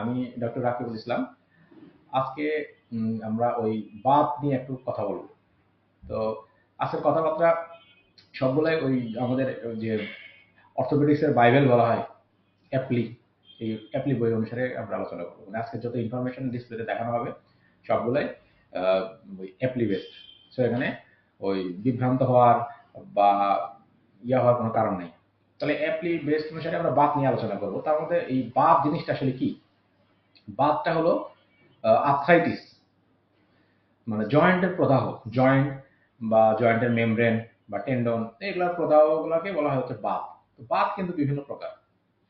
আমি ডক্টর রাকিবুল ইসলাম। আজকে আমরা ওই বাত নিয়ে একটু কথা বলব। তো আজকের কথাবার্তা সবগুলাই ওই আমাদের যে অর্থোপেডিক্সের বাইবেল বলা হয়, অ্যাপ্লি। এই অ্যাপ্লি বই অনুসারে আমরা আলোচনা করব। মানে আজকে যত ইনফরমেশন ডিসপ্লেতে দেখানো হবে, সবগুলাই ওই অ্যাপ্লি বেসড সো এখানে ওই বিভ্রান্ত হওয়ার বা ইয়া হওয়ার কোনো কারণ নেই। তাহলে অ্যাপ্লি বেসড অনুসারে আমরা বাত নিয়ে আলোচনা করব। তার মধ্যে এই বাত জিনিসটা আসলে কি? বাতটা হলো আর্থ্রাইটিস মানে জয়েন্টের প্রদাহ, জয়েন্ট বা জয়েন্টের মেমব্রেন বা টেন্ডন এগুলোর প্রদাহগুলোকে বলা হয় হচ্ছে বাত তো বাত কিন্তু বিভিন্ন প্রকার।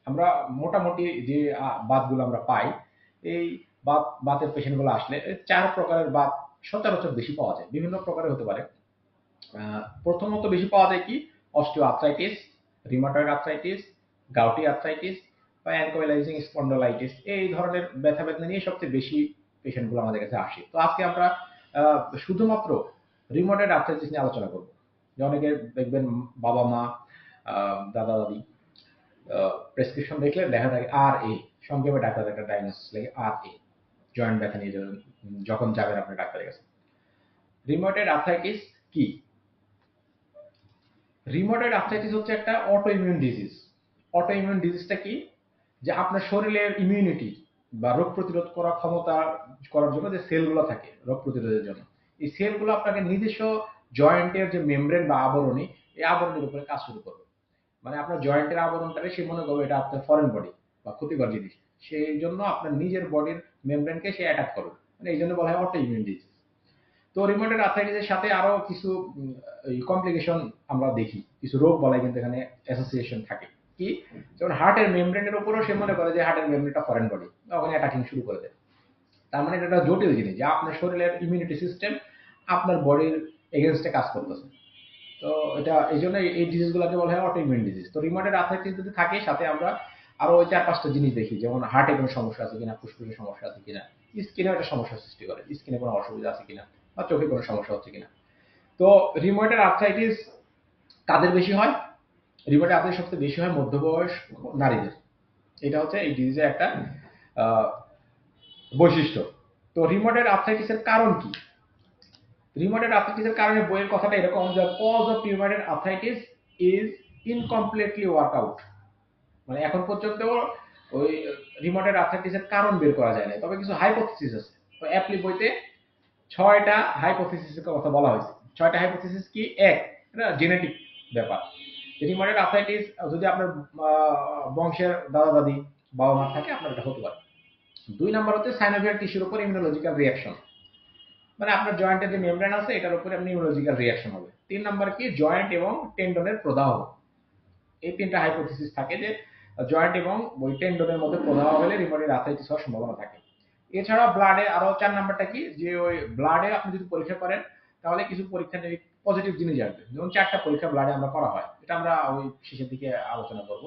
আমরা মোটামুটি যে বাতগুলো আমরা পাই, এই বাত বাতের পেশেন্টগুলো আসলে চার প্রকারের বাত সচরাচর বেশি পাওয়া যায়। বিভিন্ন প্রকারের হতে পারে। প্রথমত বেশি পাওয়া যায় কি? Osteoarthritis rheumatoid arthritis gouty arthritis বা অ্যানকোয়েলাইজিং স্পন্ডোলাইটিস এই ধরনের ব্যথা বেদনা নিয়ে সবচেয়ে বেশি পেশেন্টগুলো আমাদের কাছে আসে। তো আজকে আমরা শুধুমাত্র রিমোটেড আর্থাইটিস নিয়ে আলোচনা করব। যে অনেকে দেখবেন বাবা মা দাদা দাদি প্রেসক্রিপশন দেখলে দেখা থাকে আর এ সংক্ষেপে ডাক্তার একটা ডায়াগনোসিস লেগে আর এ জয়েন্ট ব্যথা নিয়ে যখন যাবেন আপনি ডাক্তারের কাছে। রিমোটেড আর্থাইটিস কি? রিমোটেড আর্থাইটিস হচ্ছে একটা auto immune disease auto immune ডিজিজটা কি? যে আপনার শরীরের ইমিউনিটি বা রোগ প্রতিরোধ করার ক্ষমতা করার জন্য যে সেলগুলো থাকে, রোগ প্রতিরোধের জন্য। এই সেলগুলো আপনাকে নিজস্ব জয়েন্টের যে মেমব্রেন বা আবরণী, এই আবরণের উপরে কাজ শুরু করবে। মানে আপনার জয়েন্টের আবরণটাকে সে মনে করবে এটা আপনার ফরেন বডি বা ক্ষতিকর জিনিস। সেই জন্য আপনার নিজের বডির মেমব্রেনকে সে অ্যাটাক করবে। মানে এই জন্য বলা হয় অটো ইমিউন ডিজিজ তো রিমোটেড আর্থ্রাইটিসের সাথে আরও কিছু কমপ্লিকেশন আমরা দেখি। কিছু রোগ বলাই কিন্তু এখানে অ্যাসোসিয়েশন থাকে। কি? যেমন হার্টের মেমব্রেনের উপরও সে মনে করে যে হার্টের মেমব্রেনটা ফরেন বডি ওখানে অ্যাটাকিং শুরু করে দেয়। তার মানে এটা একটা জটিল জিনিস যে আপনার শরীরের ইমিউনিটি সিস্টেম আপনার বডির এগেনস্টে কাজ করতেছে। তো এটা, এই জন্য এই ডিজিজগুলোকে বলা হয় অটো ইমিউন ডিজিজ তো রিমোটেড আর্থ্রাইটিস যদি থাকে, সাথে আমরা আরও ওই চার পাঁচটা জিনিস দেখি, যেমন হার্টে কোনো সমস্যা আছে কিনা ফুসফুসে সমস্যা আছে কিনা স্কিনে একটা সমস্যা সৃষ্টি করে। স্কিনে কোনো অসুবিধা আছে কিনা, বা চোখে কোনো সমস্যা হচ্ছে কিনা। তো রিমোটেড আর্থাইটিস কাদের বেশি হয়? রিমোটেড আর্থ্রাইটিস সবচেয়ে বেশি হয় মধ্যবয়স নারীদের। এটা হচ্ছে এই ডিজিজের একটা বৈশিষ্ট্য। তো রিমোটেড আর্থ্রাইটিসের কারণ কি? রিমোটেড আর্থ্রাইটিসের কারণে বইয়ের কথাটা এরকম যে cause of rheumatoid arthritis is incompletely work out মানে এখন পর্যন্ত ওই রিমোটেড আর্থ্রাইটিসের কারণ বের করা যায় না তবে কিছু হাইপোথিসিস আছে। তো অ্যাপ্লি বইতে ছয়টা হাইপোথিসিসের কথা বলা হয়েছে। ছয়টা হাইপোথিসিস কি? এক, এটা জেনেটিক ব্যাপার। রিমোটেড আর্থ্রাইটিস যদি আপনার বংশের দাদা দাদি বাবা মা থাকে, আপনার এটা হতে পারে। দুই নাম্বার হচ্ছে সাইনোভিয়ার টিস্যুর উপর ইমিউনোলজিক্যাল রিয়াকশন মানে আপনার জয়েন্টের যে মেমব্রেন আছে, এটার উপরে আপনি ইমিউনোলজিক্যাল রিয়াকশন হবে। তিন নাম্বার কি? জয়েন্ট এবং টেন্ডনের প্রদাহ। এই তিনটা হাইপোথিসিস থাকে যে জয়েন্ট এবং ওই টেন্ডনের মধ্যে প্রদাহ হলে রিমোটেড আর্থ্রাইটিস হওয়ার সম্ভাবনা থাকে। এছাড়া ব্লাডে আরও চার নাম্বারটা কি? যে ওই ব্লাডে আপনি যদি পরীক্ষা করেন তাহলে কিছু পরীক্ষা পজিটিভ জিনিস আসবে। যেমন চারটা পরীক্ষা ব্লাডে আমরা করা হয়, এটা আমরা ওই শেষের দিকে আলোচনা করব।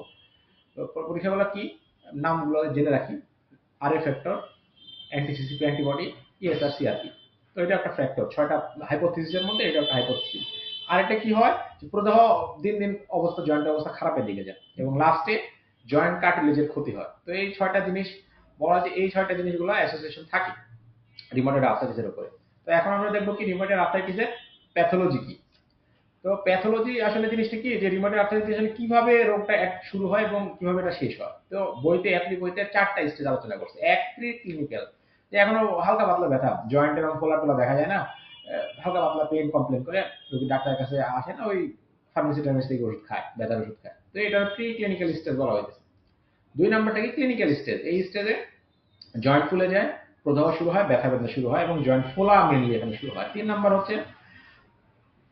তো পরীক্ষাগুলো কি? নামগুলো জেনে রাখি। R A factor anti CCP antibody ESR CRP তো এটা একটা ফ্যাক্টর ছয়টা হাইপোথিসিসের মধ্যে এটা একটা হাইপোথিসিস আর এটা কি হয়? প্রদাহ দিন দিন অবস্থা জয়েন্টের অবস্থা খারাপের দিকে যায় এবং লাস্টে জয়েন্ট কার্টিলেজের ক্ষতি হয়। তো এই ছয়টা জিনিস, বলা যে এই ছয়টা জিনিসগুলো অ্যাসোসিয়েশন থাকে। রিমোটেড আর্থ্রাইটিসের উপরে। তো এখন আমরা দেখব কি রিমোটেড আর্থ্রাইটিসের প্যাথোলজি কি। তো প্যাথোলজি আসলে জিনিসটা কি, যে রিমোটেড আর্থ্রাইটিস আসলে কীভাবে রোগটা শুরু হয় এবং কীভাবে এটা শেষ হয়। তো বইতে অ্যাপ্লি বইতে চারটা স্টেজ আলোচনা করছে। এক প্রি ক্লিনিক্যাল যে এখনও হালকা পাতলা ব্যথা জয়েন্ট এবং ফোলা টোলা দেখা যায় না হালকা পাতলা পেন কমপ্লেন করে, রোগী ডাক্তারের কাছে আসে না, ওই ফার্মেসি টার্মেসি থেকে ওষুধ খায়, ব্যথার ওষুধ খায়। তো এটা প্রি ক্লিনিক্যাল স্টেজ বলা হয়েছে দুই নাম্বারটা কি ক্লিনিক্যাল স্টেজ এই স্টেজে জয়েন্ট ফুলে যায় প্রদাহ শুরু হয়, ব্যথা বেদনা শুরু হয় এবং জয়েন্ট ফোলা মেনলি এখানে শুরু হয়। তিন নাম্বার হচ্ছে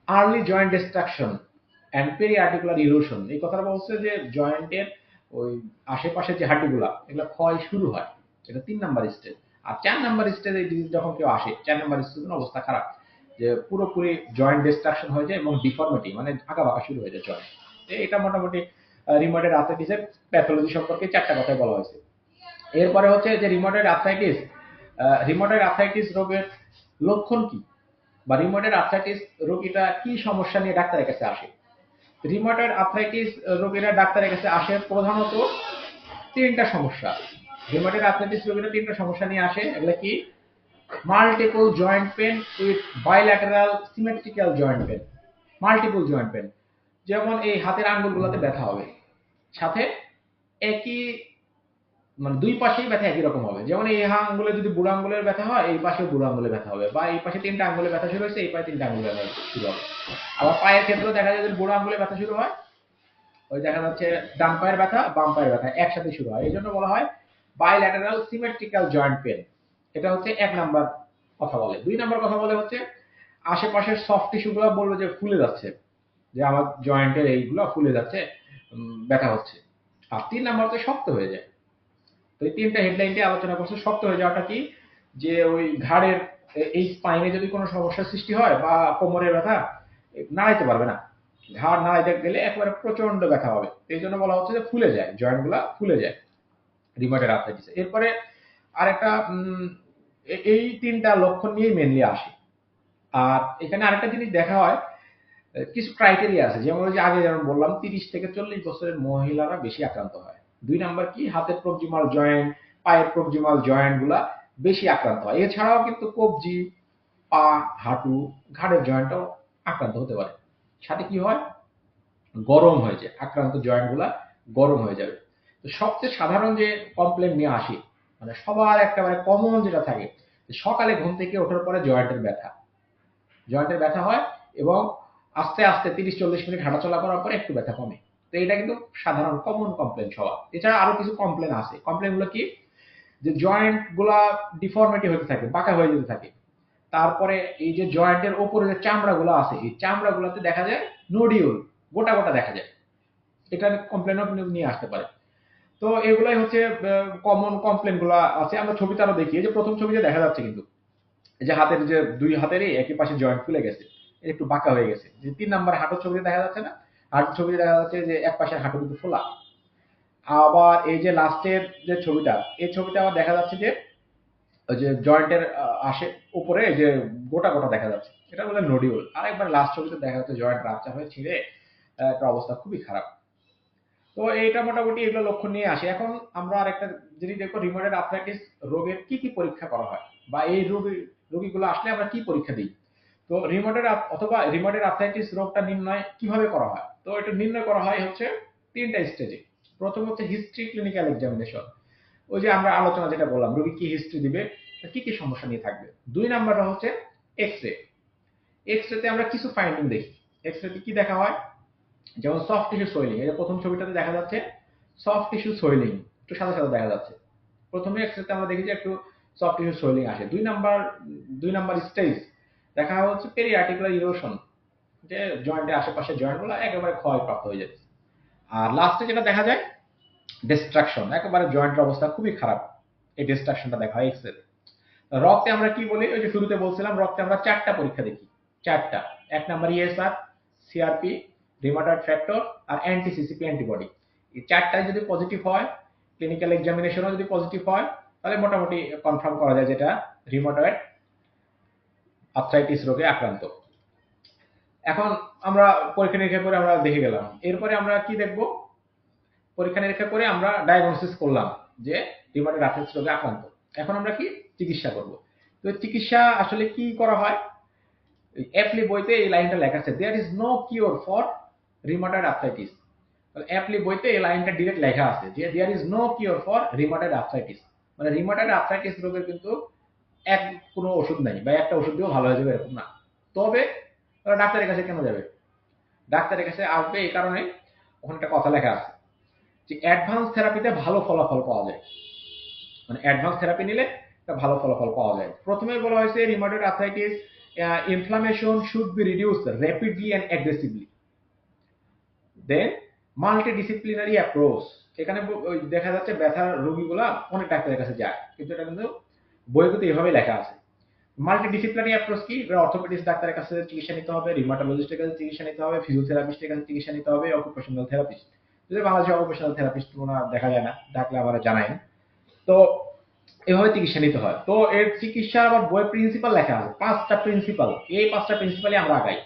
early joint destruction and periarticular erosion এই কথাটা বলছে যে জয়েন্টের ওই আশেপাশে যে হাঁটুগুলা, এগুলো ক্ষয় শুরু হয়। এটা তিন নাম্বার স্টেজ আর চার নাম্বার স্টেজে এই ডিজিজ যখন কেউ আসে, চার নাম্বার স্টেজের অবস্থা খারাপ। যে পুরোপুরি জয়েন্ট ডিস্ট্রাকশন হয়ে যায় এবং ডিফর্মিটি মানে আঁকা বাঁকা শুরু হয়ে যায় জয়েন্ট এটা মোটামুটি রিমোটেড আর্থ্রাইটিসের প্যাথোলজি সম্পর্কে চারটা কথাই বলা হয়েছে। এরপরে হচ্ছে যে রিমোটেড আর্থ্রাইটিস রিমোটেড আর্থ্রাইটিস রোগের লক্ষণ কি? বা রিমোটের আর্থ্রাইটিস রোগীটা কি সমস্যা নিয়ে ডাক্তারের কাছে আসে? রিমোটের আর্থ্রাইটিস রোগীরা ডাক্তারের কাছে আসে প্রধানত তিনটা সমস্যা। রিমোটের আর্থ্রাইটিস রোগীরা তিনটা সমস্যা নিয়ে আসে। এগুলো কি? Multiple joint pain with bilateral symmetrical joint pain multiple joint pain যেমন এই হাতের আঙ্গুলগুলোতে ব্যথা হবে। সাথে একই মানে দুই পাশেই ব্যথা একই রকম হবে। যেমন এই হা আঙ্গুলে যদি বুড়ো আঙ্গুলের ব্যথা হয়, এই পাশে বুড়ো আঙ্গুলে ব্যথা হবে বা এই পাশে তিনটা আঙ্গুলে ব্যথা শুরু হয়েছে, এই পাশে তিনটা আঙ্গুলে ব্যথা শুরু হবে। আবার পায়ের ক্ষেত্রে দেখা যায় যদি বুড়ো আঙ্গুলে ব্যথা শুরু হয়, ওই দেখা যাচ্ছে ডান পায়ের ব্যথা, বাম পায়ের ব্যথা একসাথে শুরু হয়। এই জন্য বলা হয় বাইল্যাটারাল সিমেট্রিক্যাল জয়েন্ট পেন এটা হচ্ছে এক নাম্বার কথা বলে। দুই নাম্বার কথা বলে হচ্ছে, আশেপাশের সফট টিস্যুগুলো বলবে যে ফুলে যাচ্ছে, যে আমার জয়েন্টের এইগুলো ফুলে যাচ্ছে ব্যথা হচ্ছে। আর তিন নাম্বার হচ্ছে শক্ত হয়ে যায়। তো এই তিনটা হেডলাইনটি আলোচনা করছে, শক্ত হয়ে যাওয়াটা কি? যে ওই ঘাড়ের, এই স্পাইনে যদি কোনো সমস্যার সৃষ্টি হয় বা কোমরের ব্যথা নাড়াইতে পারবে না। ঘাড় নাড়াইতে গেলে একেবারে প্রচণ্ড ব্যথা হবে। এই জন্য বলা হচ্ছে যে ফুলে যায়, জয়েন্টগুলা ফুলে যায় রিমোটের আর্থ্রাইটিস এরপরে আরেকটা এই তিনটা লক্ষণ নিয়েই মেনলি আসে। আর এখানে আরেকটা জিনিস দেখা হয় কিছু ক্রাইটেরিয়া আছে। যেমন যে আগে যেমন বললাম, তিরিশ থেকে চল্লিশ বছরের মহিলারা বেশি আক্রান্ত হয়। দুই নাম্বার কি? হাতের প্রক্সিমাল জয়েন্ট, পায়ের প্রক্সিমাল জয়েন্টগুলা বেশি আক্রান্ত হয়। এছাড়াও কিন্তু কবজি, পা, হাঁটু, ঘাড়ের জয়েন্টও আক্রান্ত হতে পারে। সাথে কি হয়? গরম হয়ে যায়। আক্রান্ত জয়েন্টগুলা গরম হয়ে যাবে। তো সবচেয়ে সাধারণ যে কমপ্লেন নিয়ে আসি মানে সবার একেবারে কমন যেটা থাকে সকালে ঘুম থেকে ওঠার পরে জয়েন্টের ব্যথা। জয়েন্টের ব্যথা হয় এবং আস্তে আস্তে তিরিশ চল্লিশ মিনিট হাঁটাচলা করার পরে একটু ব্যথা কমে। তো এটা কিন্তু সাধারণ কমন কমপ্লেন সবার। এছাড়া আরও কিছু কমপ্লেন আছে। কমপ্লেনগুলো কি? যে জয়েন্টগুলা ডিফর্মিটি হতে থাকে, বাঁকা হয়ে যেতে থাকে। তারপরে এই যে জয়েন্টের ওপরে যে চামড়া গুলো আছে, এই চামড়া গুলাতে দেখা যায় নোডিউল গোটা গোটা দেখা যায়। এটা কমপ্লেনও নিয়ে আসতে পারে। তো এগুলাই হচ্ছে কমন কমপ্লেনগুলো আছে। আমরা ছবিতে আরও দেখি। যে প্রথম ছবিতে দেখা যাচ্ছে কিন্তু যে হাতের যে দুই হাতেরই একই পাশে জয়েন্ট ফুলে গেছে, একটু বাঁকা হয়ে গেছে। যে তিন নাম্বার হাঁটুর ছবিতে দেখা যাচ্ছে না? হাঁটুর ছবিতে দেখা যাচ্ছে যে এক পাশের হাঁটু কিন্তু ফোলা। আবার এই যে লাস্টের যে ছবিটা, এই ছবিটা আবার দেখা যাচ্ছে যে, ওই যে জয়েন্টের আসে, উপরে যে গোটা গোটা দেখা যাচ্ছে। এটা বলে নোডিউল আর একবার লাস্ট ছবিতে দেখা যাচ্ছে জয়েন্ট রাপচার হয়ে ছিঁড়ে একটা অবস্থা খুবই খারাপ। তো এইটা মোটামুটি এগুলো লক্ষণ নিয়ে আসে। এখন আমরা আরেকটা জিনিস দেখব রিমোটেড আর্থ্রাইটিস রোগের কি কি পরীক্ষা করা হয়? বা এই রোগী, রোগীগুলো আসলে আমরা কি পরীক্ষা দিই? তো রিমোটেড অথবা রিমোটেড আর্থ্রাইটিস রোগটা নির্ণয় কীভাবে করা হয়? তো এটা নির্ণয় করা হয় হচ্ছে তিনটা স্টেজে প্রথম হচ্ছে হিস্ট্রি ক্লিনিক্যাল এক্সামিনেশন ওই যে আমরা আলোচনা যেটা বললাম, রোগী কি হিস্ট্রি দিবে কি কি সমস্যা নিয়ে থাকবে? দুই নাম্বারটা হচ্ছে এক্স রে এক্স রেতে আমরা কিছু ফাইন্ডিং দেখি। এক্স রেতে কি দেখা হয়? যেমন সফট টিস্যু সোয়েলিং এই যে প্রথম ছবিটাতে দেখা যাচ্ছে সফট টিস্যু সোয়েলিং একটু সাদা সাদা দেখা যাচ্ছে। প্রথমে এক্স রেতে আমরা দেখি যে একটু সফট টিস্যু সোয়েলিং আসে। দুই নাম্বার দুই নাম্বার স্টেজ দেখা হচ্ছে পেরিআর্টিকুলার ইরোশন যে জয়েন্টের আশেপাশে জয়েন্টগুলো একেবারে ক্ষয়প্রাপ্ত হয়ে যাচ্ছে। আর লাস্টে যেটা দেখা যায় ডিস্ট্রাকশন একেবারে জয়েন্টের অবস্থা খুবই খারাপ। এই ডিস্ট্রাকশনটা দেখা হয় রক্তে আমরা কি বলি? ওই যে শুরুতে বলছিলাম, রক্তে আমরা চারটা পরীক্ষা দেখি। চারটা। এক number ESR CRP rheumatoid factor আর অ্যান্টিসিসিপি অ্যান্টিবডি এই চারটায় যদি পজিটিভ হয় ক্লিনিক্যাল এক্সামিনেশনও যদি পজিটিভ হয়, তাহলে মোটামুটি কনফার্ম করা যায় যেটা রিমোটয়েড আর্থ্রাইটিস রোগে আক্রান্ত। এখন আমরা পরীক্ষা নিরীক্ষা করে আমরা দেখে গেলাম। এরপরে আমরা কি দেখব? পরীক্ষা নিরীক্ষা করে আমরা ডায়াগনোসিস করলাম যে রিমোটয়েড আর্থ্রাইটিস রোগে আক্রান্ত। এখন আমরা কি? চিকিৎসা করব। তো চিকিৎসা আসলে কি করা হয়? অ্যাপলি বইতে এই লাইনটা লেখা আছে there is no cure for rheumatoid arthritis Apley বইতে এই লাইনটা ডিরেক্ট লেখা আছে যে there is no cure for rheumatoid arthritis মানে রিমোটয়েড আর্থ্রাইটিস রোগের কিন্তু এক কোনো ওষুধ নাই বা একটা ওষুধ দিয়েও ভালো হয়ে যাবে এরকম না। তবে ওরা ডাক্তারের কাছে কেন যাবে? ডাক্তারের কাছে আসবে এই কারণে ওখানে একটা কথা লেখা আছে যে অ্যাডভান্স থেরাপিতে ভালো ফলাফল পাওয়া যায়। মানে অ্যাডভান্স থেরাপি নিলে একটা ভালো ফলাফল পাওয়া যায়। প্রথমে বলা হয়েছে rheumatoid arthritis inflammation should be reduce rapidly and aggressively then multidisciplinary approach এখানে দেখা যাচ্ছে ব্যথার রোগীগুলা অনেক ডাক্তারের কাছে যায়। কিন্তু এটা কিন্তু বইগুলোতে এভাবে লেখা আছে। মাল্টিডিসিপ্লিনারি অ্যাপ্রোচ কি? অর্থোপেডিক্স ডাক্তারের কাছে চিকিৎসা নিতে হবে রিমাটোলজিস্টের কাছে চিকিৎসা নিতে হবে ফিজিওথেরাপিস্টের কাছে চিকিৎসা নিতে হবে অকুপেশনাল থেরাপিস্ট যদি বাংলাদেশে অকুপেশনাল থেরাপিস্ট ওনার দেখা যায় না, ডাকলে আমার জানাই তো এভাবে চিকিৎসা নিতে হয়। তো এর চিকিৎসা আবার বই প্রিন্সিপাল লেখা আছে। পাঁচটা প্রিন্সিপাল এই পাঁচটা প্রিন্সিপালই আমরা আগাই।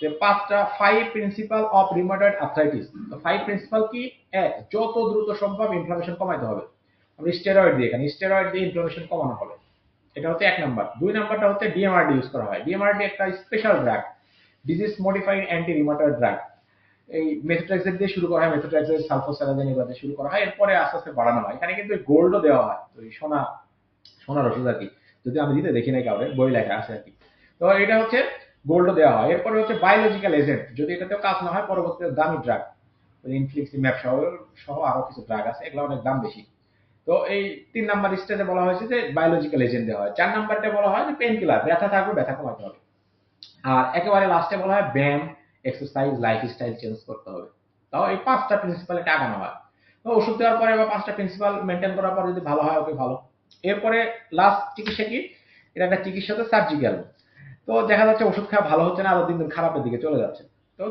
যে পাঁচটা five principle of rheumatoid arthritis five principle কি? এক, যত দ্রুত সম্ভব ইনফ্লামেশন কমাইতে হবে। আমরা স্টেরয়েড দিই এখানে স্টেরয়েড দিয়ে ইনফ্লামেশন কমানো হবে এটা হচ্ছে এক নাম্বার। দুই নাম্বারটা হচ্ছে ডিএমআরডি ইউজ করা হয়। ডিএমআরডি একটা special drug disease modified anti rheumatoid drug এই মেথোট্রেক্সেট দিয়ে শুরু করা হয়। মেথোট্রেক্সেট সালফোসারাজিন এগুলো শুরু করা হয়। এরপরে আস্তে আস্তে বাড়ানো হয়। এখানে কিন্তু গোল্ডও দেওয়া হয়। ওই সোনা, সোনার ওষুধ আর কি। যদি আমি দিতে দেখি নাই কাউরে, বই লেখা আছে আর কি। তো এটা হচ্ছে গোল্ডও দেওয়া হয়। এরপরে হচ্ছে বায়োলজিক্যাল এজেন্ট যদি এটাতেও কাজ না হয়, পরবর্তীতে দামি ড্রাগ ইনফ্লিক্সিম্যাপ সহ সহ আরও কিছু ড্রাগ আছে। এগুলো অনেক দাম বেশি। তো এই তিন নাম্বার স্টেজে বলা হয়েছে যে বায়োলজিক্যাল এজেন্ট দেওয়া হয়। চার নাম্বারটা বলা হয় যে পেন কিলার ব্যথা থাকবে, ব্যথা কমাতে হবে। আর একেবারে লাস্টে বলা হয় ব্যায়াম এক্সারসাইজ লাইফস্টাইল চেঞ্জ করতে হবে। তাও এই পাঁচটা প্রিন্সিপালে টাকানো হয়। তো ওষুধ দেওয়ার পরে বা পাঁচটা প্রিন্সিপাল মেনটেন করার পর যদি ভালো হয়, ওকে ভালো। এরপরে লাস্ট চিকিৎসা কি? এটা একটা চিকিৎসা তো সার্জিক্যাল তো দেখা যাচ্ছে ওষুধ খাওয়া ভালো হচ্ছে না, আরও দিন দিন খারাপের দিকে চলে যাচ্ছে। তো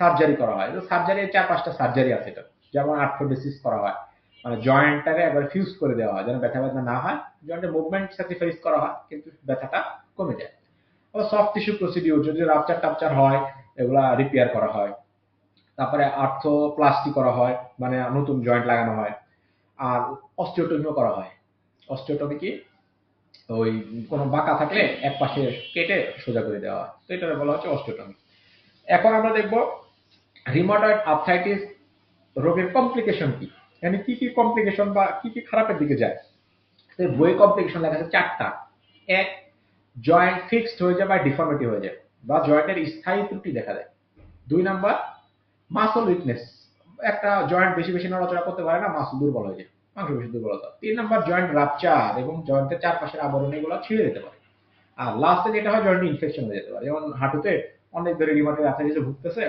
সার্জারি করা হয়। তো সার্জারি চার পাঁচটা সার্জারি আছে এটা। যেমন আর্থোডেসিস করা হয়। মানে জয়েন্টটাকে একবার ফিউজ করে দেওয়া হয়, যেন ব্যথা ব্যথা না হয় জয়েন্টের মুভমেন্ট স্যাক্রিফাইস করা হয়, কিন্তু ব্যথাটা কমে যায়। ও সফট টিস্যু প্রসিডিউর যদি রাপচার টাপচার হয়, এগুলা রিপেয়ার করা হয়। তারপরে আর্থোপ্লাস্টি করা হয় মানে নতুন জয়েন্ট লাগানো হয়। আর অস্টিওটমিও করা হয়। অস্টিওটমি কি? ওই কোনো বাঁকা থাকলে এক পাশে কেটে সোজা করে দেওয়া হয়। তো এটা বলা হচ্ছে অস্টিওটমি এখন আমরা দেখব রিমোটয়েড আর্থ্রাইটিস রোগের কমপ্লিকেশন কি? মানে কি কি কমপ্লিকেশন বা কি কি খারাপের দিকে যায়? তো বই কমপ্লিকেশন লেখা আছে চারটা। এক জয়েন্ট ফিক্সড হয়ে যায় বা ডিফর্মিটি হয়ে যায়, বা জয়েন্টের স্থায়ী ত্রুটি দেখা দেয়। দুই নাম্বার মাসল উইকনেস একটা জয়েন্ট বেশি বেশি নড়াচড়া করতে পারে না মাসল দুর্বল হয়ে যায় মাংস বেশি দুর্বলতা। তিন নাম্বার জয়েন্ট রাপচার এবং জয়েন্টের চারপাশের আবরণ এগুলো ছিঁড়ে যেতে পারে। আর লাস্টে যেটা হয় জয়েন্ট ইনফেকশন হয়ে যেতে পারে। যেমন হাঁটুতে অনেক ধরে রিমাটের আর্থাইটিসে ভুগতেছে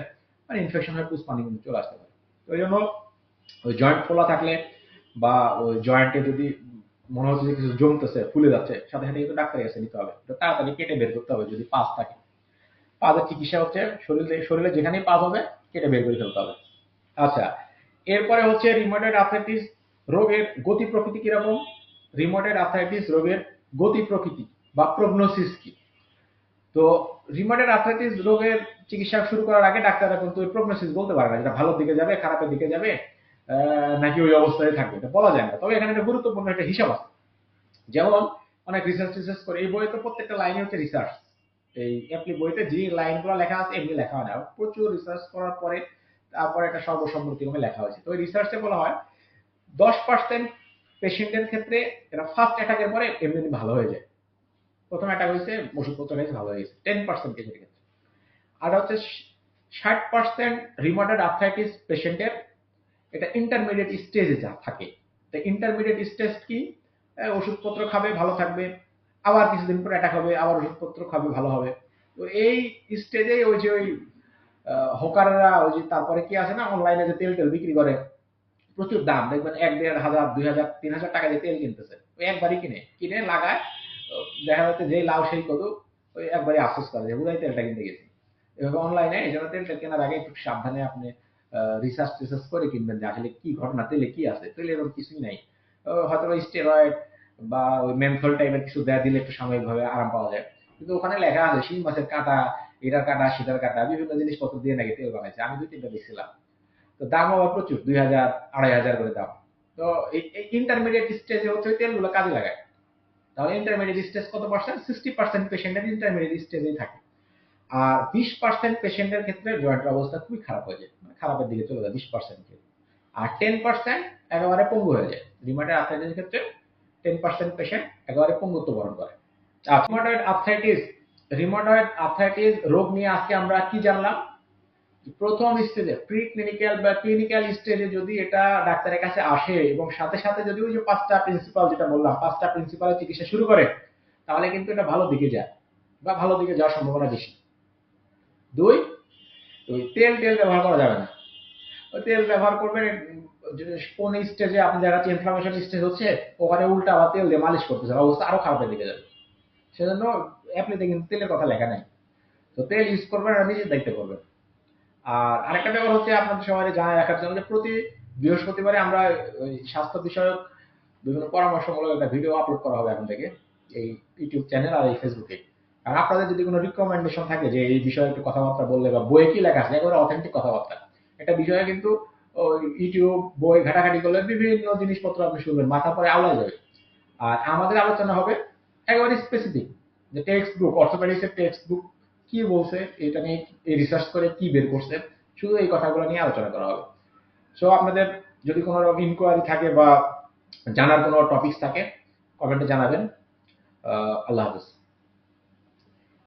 মানে ইনফেকশন হয়ে পুষ পানি কিন্তু চলে আসতে পারে। তো ওই জন্য ওই জয়েন্ট ফোলা থাকলে বা ওই জয়েন্টে যদি মনে হচ্ছে যে কিছু জমতেছে, ফুলে যাচ্ছে, সাথে সাথে কিন্তু ডাক্তারের কাছে নিতে হবে। তাড়াতাড়ি কেটে বের করতে হবে যদি পাস থাকে। পাজের চিকিৎসা হচ্ছে শরীরে শরীরে যেখানেই পাস হবে, কেটে বের করে ফেলতে হবে। আচ্ছা এরপরে হচ্ছে রিমোটেড আর্থাইটিস রোগের গতি প্রকৃতি কীরকম? রিমোটেড আর্থাইটিস রোগের গতি প্রকৃতি বা প্রগনোসিস কি? তো রিমোটেড আর্থাইটিস রোগের চিকিৎসা শুরু করার আগে ডাক্তাররা কিন্তু প্রগনোসিস বলতে পারে না, যেটা ভালোর দিকে যাবে, খারাপের দিকে যাবে। নাকি ওই অবস্থায় থাকবে। এটা বলা যায় না। তবে এখানে একটা গুরুত্বপূর্ণ একটা হিসাব আছে। যেমন অনেক রিসার্চ রিসার্চ করে, এই বইয়ে তো প্রত্যেকটা লাইনে হচ্ছে রিসার্চ এই অ্যাপ্লি বইতে যে লাইনগুলো লেখা আছে, এমনি লেখা হয় না। প্রচুর রিসার্চ করার পরে তারপরে একটা সর্বসম্মতিক্রমে লেখা হয়েছে। তো ওই রিসার্চে বলা হয়, দশ পার্সেন্ট পেশেন্টের ক্ষেত্রে এটা ফার্স্ট অ্যাটাকের পরে এমনি ভালো হয়ে যায়। প্রথম অ্যাটাক হয়েছে, ওষুধপত্র নিয়েছে ভালো হয়ে গেছে। টেন পার্সেন্ট কেসের ক্ষেত্রে। আর হচ্ছে ষাট পার্সেন্ট রিমোটেড আর্থ্রাইটিস পেশেন্টের এটা ইন্টারমিডিয়েট স্টেজে যা থাকে। তো ইন্টারমিডিয়েট স্টেজ কি? ওষুধপত্র খাবে, ভালো থাকবে। আবার কিছুদিন পর অ্যাটাক হবে, আবার ওষুধপত্র খাবে, ভালো হবে। তো এই স্টেজে ওই যে ওই হোকাররা, ওই যে তারপরে কি আছে না অনলাইনে যে তেল টেল বিক্রি করে, প্রচুর দাম। দেখবেন এক, দেড় হাজার, দুই হাজার, তিন হাজার টাকা দিয়ে তেল কিনতেছে, ওই একবারই কিনে। কিনে, লাগায় দেখা যাচ্ছে যে লাউ সেই কদু ওই একবারই আফসোস করে যে বুঝাই তেলটা কিনতে গেছি। এভাবে অনলাইনে এই জন্য তেলটা কেনার আগে একটু সাবধানে আপনি রিসার্চ টিসার্চ করে কিনবেন যে আসলে কি ঘটনা, তেলে কি আছে? তেলে এরকম কিছুই নাই। হয়তো স্টেরয়েড বা ওই মেনথল টাইপের কিছু দেয়া দিলে একটু সাময়িকভাবে আরাম পাওয়া যায়। কিন্তু ওখানে লেখা আছে, শিং মাছের কাঁটা, এটার কাঁটা, সেটার কাঁটা, বিভিন্ন জিনিসপত্র দিয়ে নাকি তেল বানাইছে আমি দুই, তিনটা দেখছিলাম। তো দাম আবার প্রচুর, দুই হাজার, আড়াই হাজার করে দাম। তো এই ইন্টারমিডিয়েট স্টেজে হচ্ছে ওই তেলগুলো কাজে লাগায়। তাহলে ইন্টারমিডিয়েট স্টেজ কত পার্সেন্ট সিক্সটি পার্সেন্ট পেশেন্টের ইন্টারমিডিয়েট স্টেজেই থাকে। আর বিশ পার্সেন্ট পেশেন্টের ক্ষেত্রে জয়েন্টের অবস্থা খুবই খারাপ হয়ে যায়। মানে খারাপের দিকে চলে যায় বিশ পার্সেন্ট আর টেন পার্সেন্ট একেবারে পঙ্গু হয়ে যায়। রিমাটেড আর্থ্রাইটিসের ক্ষেত্রে টেন পার্সেন্ট পেশেন্ট একেবারে পঙ্গুত্ব বরণ করে। রিমোটয়েড আর্থ্রাইটিস রিমোটয়েড আর্থাইটিস রোগ নিয়ে আজকে আমরা কি জানলাম? প্রথম স্টেজে প্রি ক্লিনিক্যাল বা ক্লিনিক্যাল স্টেজে যদি এটা ডাক্তারের কাছে আসে এবং সাথে সাথে যদি ওই যে পাঁচটা প্রিন্সিপাল যেটা বললাম, পাঁচটা প্রিন্সিপালের চিকিৎসা শুরু করে, তাহলে কিন্তু এটা ভালো দিকে যায় বা ভালো দিকে যাওয়ার সম্ভাবনা বেশি। দুই ওই তেল তেল ব্যবহার করা যাবে না। ওই তেল ব্যবহার করবেন কোন স্টেজে আপনি যাচ্ছে ইনফ্লামেশন স্টেজ হচ্ছে, ওখানে উল্টা আবার তেল দিয়ে মালিশ করতেছে, অবস্থা আরও খারাপের দিকে যাবে। সেজন্য অ্যাপ্লিতে কিন্তু তেলের কথা লেখা নাই। তো তেল ইউজ করবেন আর নিজের দায়িত্ব করবেন। আর আরেকটা ব্যাপার হচ্ছে আপনাদের সবাই জানা রাখার জন্য যে প্রতি বৃহস্পতিবারে আমরা স্বাস্থ্য বিষয়ক বিভিন্ন পরামর্শমূলক একটা ভিডিও আপলোড করা হবে এখন থেকে এই ইউটিউব চ্যানেল আর এই ফেসবুকে আর আপনাদের যদি কোনো রিকমেন্ডেশন থাকে যে এই বিষয়ে একটু কথাবার্তা বললে বা বইয়ে কি লেখা আছে, একেবারে অথেন্টিক কথাবার্তা। একটা বিষয়ে কিন্তু ইউটিউব বই ঘাটাঘাটি করলে বিভিন্ন জিনিসপত্র আপনি শুনবেন, মাথা পরে আওলা যাবে। আর আমাদের আলোচনা হবে একেবারে স্পেসিফিক যে টেক্সট বুক অর্থোপেডিক্সের টেক্সট বুক কি বলছে, এটা নিয়ে রিসার্চ করে কি বের করছে, শুধু এই কথাগুলো নিয়ে আলোচনা করা হবে। সো আপনাদের যদি কোনো রকম ইনকোয়ারি থাকে বা জানার কোনো টপিকস থাকে কমেন্টে জানাবেন। আল্লাহ হাফেজ।